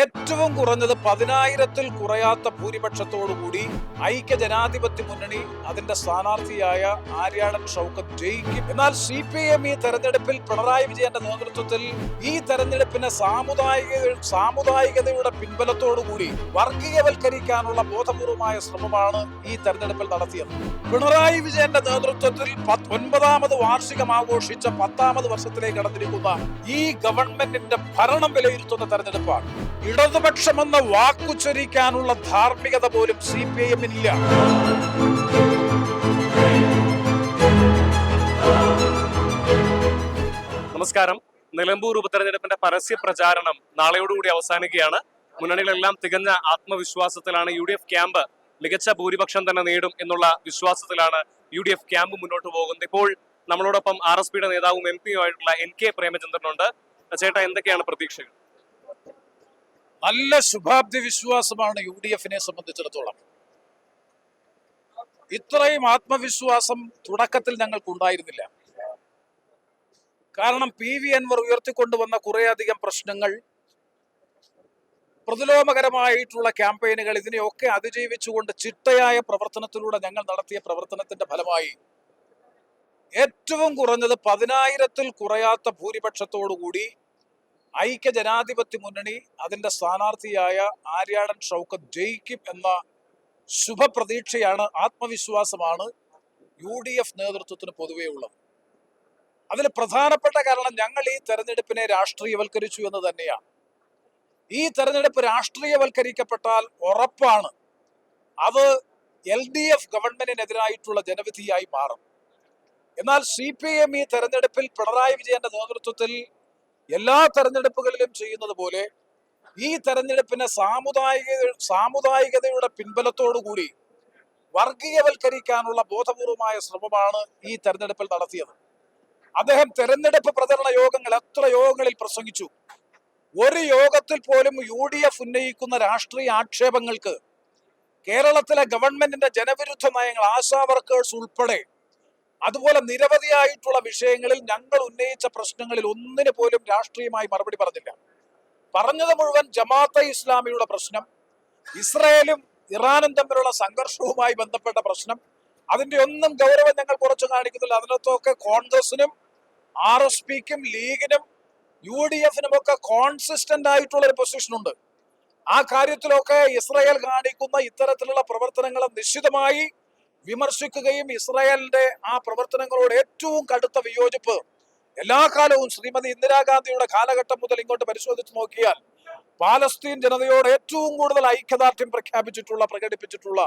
ഏറ്റവും കുറഞ്ഞത് പതിനായിരത്തിൽ കുറയാത്ത ഭൂരിപക്ഷത്തോടുകൂടി ഐക്യ ജനാധിപത്യ മുന്നണി അതിന്റെ സ്ഥാനാർത്ഥിയായ ആര്യാടൻ ഷൗക്കത്ത് ജയിക്കും. എന്നാൽ സി പി എം ഈ തെരഞ്ഞെടുപ്പിൽ പിണറായി വിജയന്റെ നേതൃത്വത്തിൽ ഈ തെരഞ്ഞെടുപ്പിനെ സാമുദായിക സാമുദായികതയുടെ പിൻബലത്തോടുകൂടി വർഗീയവൽക്കരിക്കാനുള്ള ബോധപൂർവമായ ശ്രമമാണ് ഈ തെരഞ്ഞെടുപ്പിൽ നടത്തിയത്. പിണറായി വിജയന്റെ നേതൃത്വത്തിൽ ഒൻപതാമത് വാർഷികം ആഘോഷിച്ച പത്താമത് വർഷത്തിലേക്ക് കടന്നിരിക്കുന്ന ഈ ഗവൺമെന്റിന്റെ ഭരണം വിലയിരുത്തുന്ന തെരഞ്ഞെടുപ്പാണ്. ഇടതുപക്ഷമെന്ന വാക്കുചൊരിക്കാനുള്ള ധാർമ്മികത പോലും സി പി ഐ എമ്മിനില്ല നമസ്കാരം. നിലമ്പൂർ ഉപതെരഞ്ഞെടുപ്പിന്റെ പരസ്യ പ്രചാരണം നാളെയോടുകൂടി അവസാനിക്കുകയാണ്. മുന്നണികളെല്ലാം തികഞ്ഞ ആത്മവിശ്വാസത്തിലാണ് യു ഡി എഫ് ക്യാമ്പ് മികച്ച ഭൂരിപക്ഷം തന്നെ നേടും എന്നുള്ള വിശ്വാസത്തിലാണ് യു ഡി എഫ് ക്യാമ്പ് മുന്നോട്ട് പോകുന്നത്. ഇപ്പോൾ നമ്മളോടൊപ്പം ആർ എസ് പിയുടെ നേതാവും എം പിയും ആയിട്ടുള്ള എൻ കെ പ്രേമചന്ദ്രനുണ്ട്. ചേട്ടാ എന്തൊക്കെയാണ് പ്രതീക്ഷകൾ? നല്ല ശുഭാപ്തി വിശ്വാസമാണ് യു ഡി എഫിനെ സംബന്ധിച്ചിടത്തോളം. ഇത്രയും ആത്മവിശ്വാസം തുടക്കത്തിൽ ഞങ്ങൾക്ക് ഉണ്ടായിരുന്നില്ല കാരണം പി വി അൻവർ ഉയർത്തിക്കൊണ്ടുവന്ന കുറേയധികം പ്രശ്നങ്ങൾ പ്രതിലോമകരമായിട്ടുള്ള ക്യാമ്പയിനുകൾ ഇതിനെയൊക്കെ അതിജീവിച്ചുകൊണ്ട് ചിട്ടയായ പ്രവർത്തനത്തിലൂടെ ഞങ്ങൾ നടത്തിയ പ്രവർത്തനത്തിന്റെ ഫലമായി ഏറ്റവും കുറഞ്ഞത് പതിനായിരത്തിൽ കുറയാത്ത ഭൂരിപക്ഷത്തോടുകൂടി ഐക്യ ജനാധിപത്യ മുന്നണി അതിന്റെ സ്ഥാനാർത്ഥിയായ ആര്യാടൻ ഷൗക്കത്ത് ജയിക്കും എന്ന ശുഭപ്രതീക്ഷയാണ് ആത്മവിശ്വാസമാണ് യു ഡി എഫ് നേതൃത്വത്തിന് പൊതുവേ ഉള്ളത്. അതിൽ പ്രധാനപ്പെട്ട കാരണം ഞങ്ങൾ ഈ തെരഞ്ഞെടുപ്പിനെ രാഷ്ട്രീയവൽക്കരിച്ചു എന്ന് തന്നെയാണ്. ഈ തെരഞ്ഞെടുപ്പ് രാഷ്ട്രീയവൽക്കരിക്കപ്പെട്ടാൽ ഉറപ്പാണ് അത് എൽ ഡി എഫ് ഗവൺമെന്റിനെതിരായിട്ടുള്ള ജനവിധിയായി മാറും. എന്നാൽ സി പി എം ഈ തെരഞ്ഞെടുപ്പിൽ പിണറായി വിജയന്റെ നേതൃത്വത്തിൽ എല്ലാ തെരഞ്ഞെടുപ്പുകളിലും ചെയ്യുന്നത് പോലെ ഈ തെരഞ്ഞെടുപ്പിനെ സാമുദായിക സാമുദായികതയുടെ പിൻബലത്തോടുകൂടി വർഗീയവൽക്കരിക്കാനുള്ള ബോധപൂർവമായ ശ്രമമാണ് ഈ തെരഞ്ഞെടുപ്പിൽ നടത്തിയത്. അദ്ദേഹം തെരഞ്ഞെടുപ്പ് പ്രചരണ യോഗങ്ങൾ എത്ര യോഗങ്ങളിൽ പ്രസംഗിച്ചു. ഒരു യോഗത്തിൽ പോലും യു ഡി എഫ് ഉന്നയിക്കുന്ന രാഷ്ട്രീയ ആക്ഷേപങ്ങൾക്ക് കേരളത്തിലെ ഗവൺമെന്റിന്റെ ജനവിരുദ്ധ നയങ്ങൾ ആശാ വർക്കേഴ്സ് ഉൾപ്പെടെ അതുപോലെ നിരവധിയായിട്ടുള്ള വിഷയങ്ങളിൽ ഞങ്ങൾ ഉന്നയിച്ച പ്രശ്നങ്ങളിൽ ഒന്നിനു പോലും രാഷ്ട്രീയമായി മറുപടി പറഞ്ഞില്ല. പറഞ്ഞത് മുഴുവൻ ജമാഅത്തെ ഇസ്ലാമിയുടെ പ്രശ്നം ഇസ്രയേലും ഇറാനും തമ്മിലുള്ള സംഘർഷവുമായി ബന്ധപ്പെട്ട പ്രശ്നം. അതിന്റെ ഒന്നും ഗൗരവം ഞങ്ങൾ കുറച്ച് കാണിക്കുന്നില്ല. അതിനകത്തൊക്കെ കോൺഗ്രസിനും ആർ എസ് പിക്കും ലീഗിനും യു ഡി എഫിനും ഒക്കെ കോൺസിസ്റ്റന്റ് ആയിട്ടുള്ള ഒരു പൊസിഷൻ ഉണ്ട്. ആ കാര്യത്തിലൊക്കെ ഇസ്രയേൽ കാണിക്കുന്ന ഇത്തരത്തിലുള്ള പ്രവർത്തനങ്ങളെ നിശ്ചിതമായി വിമർശിക്കുകയും ഇസ്രായേലിന്റെ ആ പ്രവർത്തനങ്ങളോട് ഏറ്റവും കടുത്ത വിയോജിപ്പ് എല്ലാ കാലവും ശ്രീമതി ഇന്ദിരാഗാന്ധിയുടെ കാലഘട്ടം മുതൽ ഇങ്ങോട്ട് പരിശോധിച്ച് നോക്കിയാൽ പാലസ്തീൻ ജനതയോട് ഏറ്റവും കൂടുതൽ ഐക്യദാർഢ്യം പ്രഖ്യാപിച്ചിട്ടുള്ള പ്രകടിപ്പിച്ചിട്ടുള്ള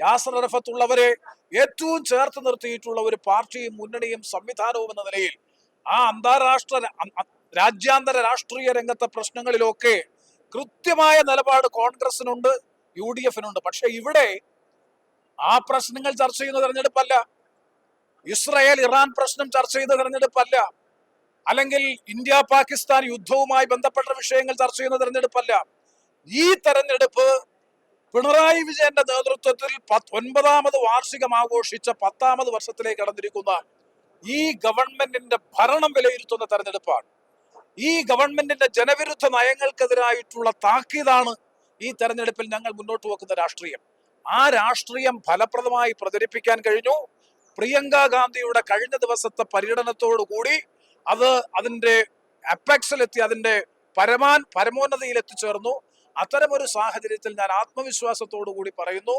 യാസർ അറഫത്ത് ഉള്ളവരെ ഏറ്റവും ചേർത്ത് നിർത്തിയിട്ടുള്ള ഒരു പാർട്ടിയും മുന്നണിയും സംവിധാനവും എന്ന നിലയിൽ ആ അന്താരാഷ്ട്ര രാജ്യാന്തര രാഷ്ട്രീയ രംഗത്തെ പ്രശ്നങ്ങളിലൊക്കെ കൃത്യമായ നിലപാട് കോൺഗ്രസിനുണ്ട് യു ഡി എഫിനുണ്ട്. പക്ഷെ ഇവിടെ ആ പ്രശ്നങ്ങൾ ചർച്ച ചെയ്യുന്ന തെരഞ്ഞെടുപ്പല്ല. ഇസ്രായേൽ ഇറാൻ പ്രശ്നം ചർച്ച ചെയ്യുന്ന തെരഞ്ഞെടുപ്പല്ല. അല്ലെങ്കിൽ ഇന്ത്യ പാകിസ്ഥാൻ യുദ്ധവുമായി ബന്ധപ്പെട്ട വിഷയങ്ങൾ ചർച്ച ചെയ്യുന്ന തെരഞ്ഞെടുപ്പല്ല. ഈ തെരഞ്ഞെടുപ്പ് പിണറായി വിജയന്റെ നേതൃത്വത്തിൽ പത്ത് ഒൻപതാമത് വാർഷികം ആഘോഷിച്ച പത്താമത് വർഷത്തിലേക്ക് കടന്നിരിക്കുന്ന ഈ ഗവൺമെന്റിന്റെ ഭരണം വിലയിരുത്തുന്ന തെരഞ്ഞെടുപ്പാണ്. ഈ ഗവൺമെന്റിന്റെ ജനവിരുദ്ധ നയങ്ങൾക്കെതിരായിട്ടുള്ള താക്കീതാണ് ഈ തെരഞ്ഞെടുപ്പിൽ ഞങ്ങൾ മുന്നോട്ട് വെക്കുന്ന രാഷ്ട്രീയം. ആ രാഷ്ട്രീയം ഫലപ്രദമായി പ്രചരിപ്പിക്കാൻ കഴിഞ്ഞു. പ്രിയങ്ക ഗാന്ധിയുടെ കഴിഞ്ഞ ദിവസത്തെ പര്യടനത്തോടു കൂടി അത് അതിന്റെ അപ്പാക്സിലെത്തി അതിന്റെ പരമാൻ പരമോന്നതയിൽ എത്തിച്ചേർന്നു അത്തരമൊരു സാഹചര്യത്തിൽ ഞാൻ ആത്മവിശ്വാസത്തോടു കൂടി പറയുന്നു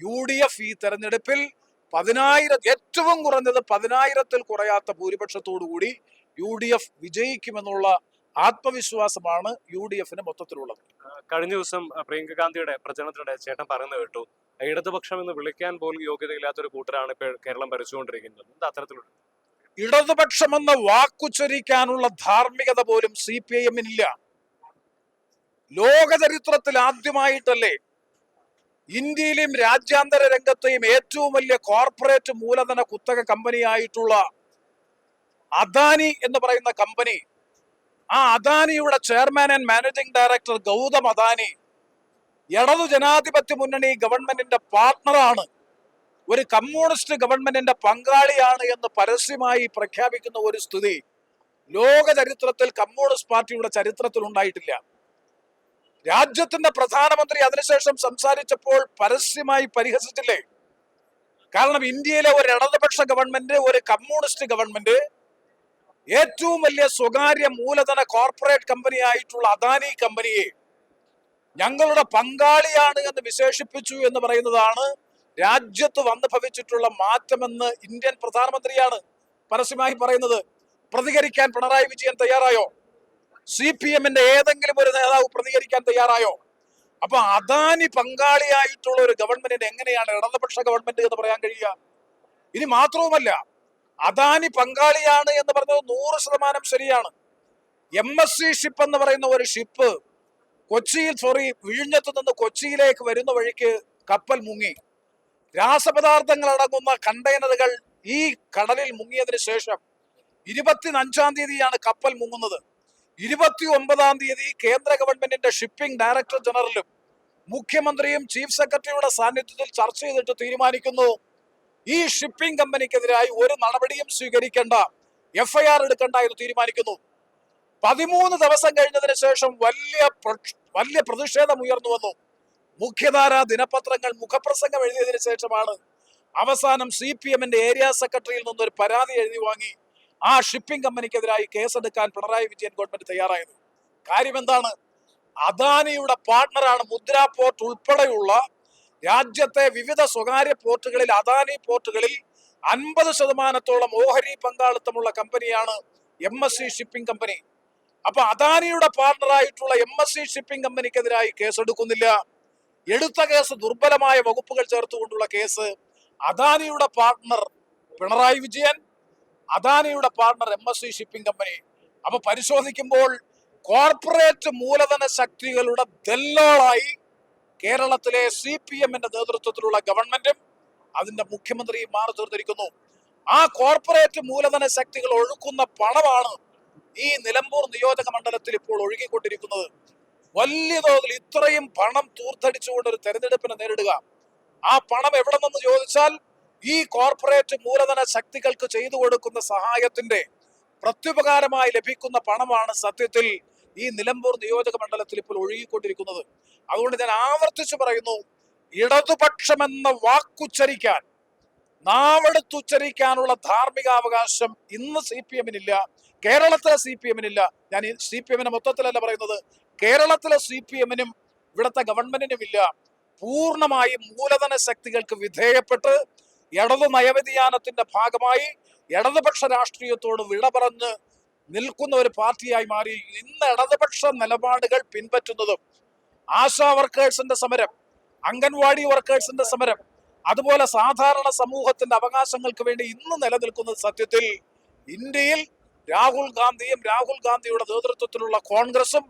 യു ഡി എഫ് ഈ തെരഞ്ഞെടുപ്പിൽ പതിനായിരം ഏറ്റവും കുറഞ്ഞത് പതിനായിരത്തിൽ കുറയാത്ത ഭൂരിപക്ഷത്തോടു കൂടി യു ഡി എഫ് വിജയിക്കുമെന്നുള്ള ആത്മവിശ്വാസമാണ് യു ഡി എഫിന് മൊത്തത്തിലുള്ളത് കഴിഞ്ഞ ദിവസം പ്രിയങ്ക ഗാന്ധിയുടെ പ്രചരണത്തിനിടെ ചേട്ടൻ പറയുന്നത് കേട്ടു ഇടതുപക്ഷം എന്ന് വിളിക്കാൻ പോലും യോഗ്യതയില്ലാത്തൊരു കൂട്ടരാണ് ഇപ്പോൾ കേരളം ഭരിച്ചുകൊണ്ടിരിക്കുന്നത്. എന്താ അത്തരത്തിലുള്ള ഇടതുപക്ഷമെന്ന വാക്കുച്ചരിക്കാനുള്ള ധാർമ്മികത പോലും സി പി ഐ എമ്മിനില്ല ലോക ചരിത്രത്തിൽ ആദ്യമായിട്ടല്ലേ ഇന്ത്യയിലെയും രാജ്യാന്തര രംഗത്തെയും ഏറ്റവും വലിയ കോർപ്പറേറ്റ് മൂലധന കുത്തക കമ്പനിയായിട്ടുള്ള അദാനി എന്ന് പറയുന്ന കമ്പനി ആ അദാനിയുടെ chairman and managing director Gautam Adani ഇടതു ജനാധിപത്യ മുന്നണി ഗവൺമെന്റിന്റെ പാർട്ണറാണ് ഒരു കമ്മ്യൂണിസ്റ്റ് ഗവൺമെന്റിന്റെ പങ്കാളിയാണ് എന്ന് പരസ്യമായി പ്രഖ്യാപിക്കുന്ന ഒരു സ്ഥിതി ലോക ചരിത്രത്തിൽ കമ്മ്യൂണിസ്റ്റ് പാർട്ടിയുടെ ചരിത്രത്തിൽ ഉണ്ടായിട്ടില്ല. രാജ്യത്തിന്റെ പ്രധാനമന്ത്രി അതിനുശേഷം സംസാരിച്ചപ്പോൾ പരസ്യമായി പരിഹസിച്ചില്ലേ? കാരണം ഇന്ത്യയിലെ ഒരു ഇടതുപക്ഷ ഗവൺമെന്റ് ഒരു കമ്മ്യൂണിസ്റ്റ് ഗവൺമെന്റ് ഏറ്റവും വലിയ സ്വകാര്യ മൂലധന കോർപ്പറേറ്റ് കമ്പനി ആയിട്ടുള്ള അദാനി കമ്പനിയെ ഞങ്ങളുടെ പങ്കാളിയാണ് എന്ന് വിശേഷിപ്പിച്ചു എന്ന് പറയുന്നതാണ് രാജ്യത്ത് വന്നു ഭവിച്ചിട്ടുള്ള മാറ്റമെന്ന് ഇന്ത്യൻ പ്രധാനമന്ത്രിയാണ് പരസ്യമായി പറയുന്നത്. പ്രതികരിക്കാൻ പിണറായി വിജയൻ തയ്യാറായോ? സി പി എമ്മിന്റെ ഏതെങ്കിലും ഒരു നേതാവ് പ്രതികരിക്കാൻ തയ്യാറായോ? അപ്പൊ അദാനി പങ്കാളിയായിട്ടുള്ള ഒരു ഗവൺമെന്റിന് എങ്ങനെയാണ് ഇടതുപക്ഷ ഗവൺമെന്റ് എന്ന് പറയാൻ കഴിയുക? ഇനി മാത്രവുമല്ല അദാനി പങ്കാളിയാണ് എന്ന് പറഞ്ഞത് നൂറ് ശതമാനം ശരിയാണ്. എം എസ് സി ഷിപ്പ് എന്ന് പറയുന്ന ഒരു ഷിപ്പ് കൊച്ചിയിൽ സോറി വിഴിഞ്ഞത്ത് നിന്ന് കൊച്ചിയിലേക്ക് വരുന്ന വഴിക്ക് കപ്പൽ മുങ്ങി. രാസപദാർത്ഥങ്ങൾ അടങ്ങുന്ന കണ്ടെയ്നറുകൾ ഈ കടലിൽ മുങ്ങിയതിനു ശേഷം ഇരുപത്തിനഞ്ചാം തീയതിയാണ് കപ്പൽ മുങ്ങുന്നത്. ഇരുപത്തി ഒമ്പതാം തീയതി കേന്ദ്ര ഗവൺമെന്റിന്റെ ഷിപ്പിംഗ് ഡയറക്ടർ ജനറലും മുഖ്യമന്ത്രിയും ചീഫ് സെക്രട്ടറിയുടെ സാന്നിധ്യത്തിൽ ചർച്ച ചെയ്തിട്ട് തീരുമാനിക്കുന്നു. ഈ ഷിപ്പിംഗ് കമ്പനിക്കെതിരായി ഒരു നടപടിയും സ്വീകരിക്കേണ്ട. എഫ്ഐആർ എടുക്കേണ്ട എന്ന് തീരുമാനിക്കുന്നു. പതിമൂന്ന് ദിവസം കഴിഞ്ഞതിന് ശേഷം വലിയ വലിയ പ്രതിഷേധം ഉയർന്നു വന്നു. മുഖ്യധാര ദിനപത്രങ്ങൾ മുഖപ്രസംഗം എഴുതിയതിനു ശേഷമാണ് അവസാനം സി പി എമ്മിന്റെ ഏരിയ സെക്രട്ടറിയിൽ നിന്നൊരു പരാതി എഴുതി വാങ്ങി ആ ഷിപ്പിംഗ് കമ്പനിക്കെതിരായി കേസെടുക്കാൻ പിണറായി വിജയൻ ഗവൺമെന്റ് തയ്യാറായത്. കാര്യം എന്താണ് അദാനിയുടെ പാർട്ണറാണ് മുദ്ര പോർട്ട് ഉൾപ്പെടെയുള്ള രാജ്യത്തെ വിവിധ സ്വകാര്യ പോർട്ടുകളിൽ അദാനി പോർട്ടുകളിൽ അൻപത് ശതമാനത്തോളം ഓഹരി പങ്കാളിത്തമുള്ള കമ്പനിയാണ് M S C shipping company അപ്പൊ അദാനിയുടെ പാർട്ണറായിട്ടുള്ള എം എസ് സി ഷിപ്പിംഗ് കമ്പനിക്കെതിരായി കേസെടുക്കുന്നില്ല. എടുത്ത കേസ് ദുർബലമായ വകുപ്പുകൾ ചേർത്തുകൊണ്ടുള്ള കേസ് അദാനിയുടെ partner Pinarayi Vijayan അദാനിയുടെ partner M S C shipping company അപ്പൊ പരിശോധിക്കുമ്പോൾ കോർപ്പറേറ്റ് മൂലധന ശക്തികളുടെ ദല്ലാളായി കേരളത്തിലെ സി പി എമ്മിന്റെ നേതൃത്വത്തിലുള്ള ഗവൺമെന്റും അതിന്റെ മുഖ്യമന്ത്രി മാറി തീർന്നിരിക്കുന്നു. ആ കോർപ്പറേറ്റ് മൂലധന ശക്തികൾ ഒഴുക്കുന്ന പണമാണ് ഈ നിലമ്പൂർ നിയോജക മണ്ഡലത്തിൽ ഇപ്പോൾ ഒഴുകിക്കൊണ്ടിരിക്കുന്നത്. വലിയ തോതിൽ ഇത്രയും പണം തൂർത്തടിച്ചുകൊണ്ട് ഒരു തെരഞ്ഞെടുപ്പിനെ നേരിടുക. ആ പണം എവിടെ നിന്ന് ചോദിച്ചാൽ ഈ കോർപ്പറേറ്റ് മൂലധന ശക്തികൾക്ക് ചെയ്തു കൊടുക്കുന്ന സഹായത്തിന്റെ പ്രത്യുപകാരമായി ലഭിക്കുന്ന പണമാണ് സത്യത്തിൽ ഈ നിലമ്പൂർ നിയോജക മണ്ഡലത്തിൽ ഇപ്പോൾ ഒഴുകിക്കൊണ്ടിരിക്കുന്നത്. അതുകൊണ്ട് ഞാൻ ആവർത്തിച്ചു പറയുന്നു ഇടതുപക്ഷമെന്ന വാക്കുച്ചരിക്കാൻ നാവെടുത്തുച്ചരിക്കാനുള്ള ധാർമ്മികാവകാശം ഇന്ന് സി പി എമ്മിനില്ല കേരളത്തിലെ സി പി എമ്മിനില്ല ഞാൻ ഈ സി പി എമ്മിനെ മൊത്തത്തിലല്ല പറയുന്നത് കേരളത്തിലെ സി പി എമ്മിനും ഇവിടുത്തെ ഗവൺമെന്റിനും ഇല്ല പൂർണമായും മൂലധന ശക്തികൾക്ക് വിധേയപ്പെട്ട് ഇടതു നയവ്യതിയാനത്തിന്റെ ഭാഗമായി ഇടതുപക്ഷ രാഷ്ട്രീയത്തോട് വിട പറഞ്ഞ് നിൽക്കുന്ന ഒരു പാർട്ടിയായി മാറി. ഇന്ന് ഇടതുപക്ഷ നിലപാടുകൾ പിൻപറ്റുന്നതും ആശാ വർക്കേഴ്സിന്റെ സമരം അംഗൻവാടി വർക്കേഴ്സിന്റെ സമരം അതുപോലെ സാധാരണ സമൂഹത്തിന്റെ അവകാശങ്ങൾക്ക് വേണ്ടി ഇന്ന് നിലനിൽക്കുന്നത് സത്യത്തിൽ ഇന്ത്യയിൽ രാഹുൽ ഗാന്ധിയും രാഹുൽ ഗാന്ധിയുടെ നേതൃത്വത്തിലുള്ള കോൺഗ്രസും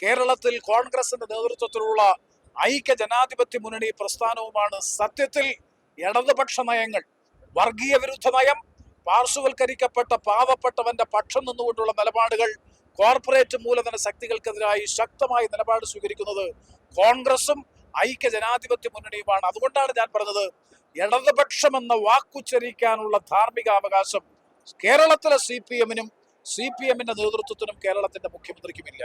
കേരളത്തിൽ കോൺഗ്രസിന്റെ നേതൃത്വത്തിലുള്ള ഐക്യ ജനാധിപത്യ മുന്നണി പ്രസ്ഥാനവുമാണ് സത്യത്തിൽ ഇടതുപക്ഷ നയങ്ങൾ വർഗീയ വിരുദ്ധ നയം പാർശ്വവൽക്കരിക്കപ്പെട്ട പാവപ്പെട്ടവന്റെ പക്ഷം നിന്നുകൊണ്ടുള്ള നിലപാടുകൾ കോർപ്പറേറ്റ് മൂലധന ശക്തികൾക്കെതിരായി ശക്തമായ നിലപാട് സ്വീകരിക്കുന്നത് കോൺഗ്രസും ഐക്യ ജനാധിപത്യ മുന്നണിയുമാണ്. അതുകൊണ്ടാണ് ഞാൻ പറഞ്ഞത് ഇടതുപക്ഷം എന്ന വാക്കുച്ചരിക്കാനുള്ള ധാർമ്മിക അവകാശം കേരളത്തിലെ സി പി എമ്മിനും സി പി എമ്മിന്റെ നേതൃത്വത്തിനും കേരളത്തിന്റെ മുഖ്യമന്ത്രിക്കുമില്ല.